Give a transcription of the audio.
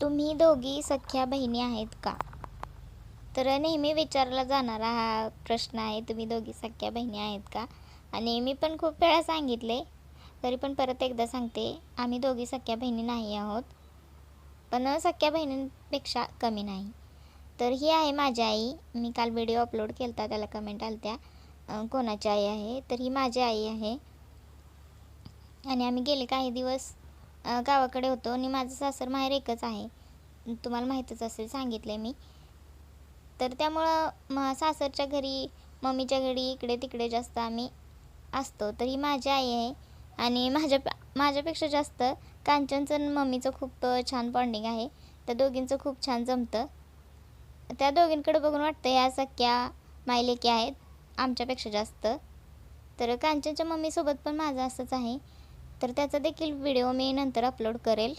तुम्ही दोघी सख्या बहिणी आहेत का? तर नेहमी विचारला जाणारा हा प्रश्न आहे तुम्ही दोघी सख्या बहिणी आहेत का? आणि मी पण खूप वेळा सांगितले तरी पण परत एकदा सांगते आम्ही दोघी सख्या बहिणी नाही आहोत. पण सख्या बहिणींपेक्षा कमी नाही. तर ही आहे माझी आई मी काल व्हिडिओ अपलोड केला होता त्याला कमेंट आलत्या कोणाची आई आहे? तर ही माझी आई आहे. आणि आम्ही गेले काही दिवस गावाकडे होतो आणि माझं सासर माहेर एकच आहे. तुम्हाला माहीतच असेल सांगितलं आहे मी. तर त्यामुळं म सासरच्या घरी मम्मीच्या घरी इकडे तिकडे जास्त आम्ही असतो. तर ही माझी आई आहे आणि माझ्या माझ्यापेक्षा जास्त कांचनचं आणि मम्मीचं खूप छान बॉन्डिंग आहे. त्या दोघींचं खूप छान जमतं. त्या दोघींकडे बघून वाटतं या सख्या मायलेकी आहेत आमच्यापेक्षा जास्त. तर कांचनच्या मम्मीसोबत पण माझं असंच आहे. तर त्याचा देखील व्हिडिओ मी नंतर अपलोड करेल.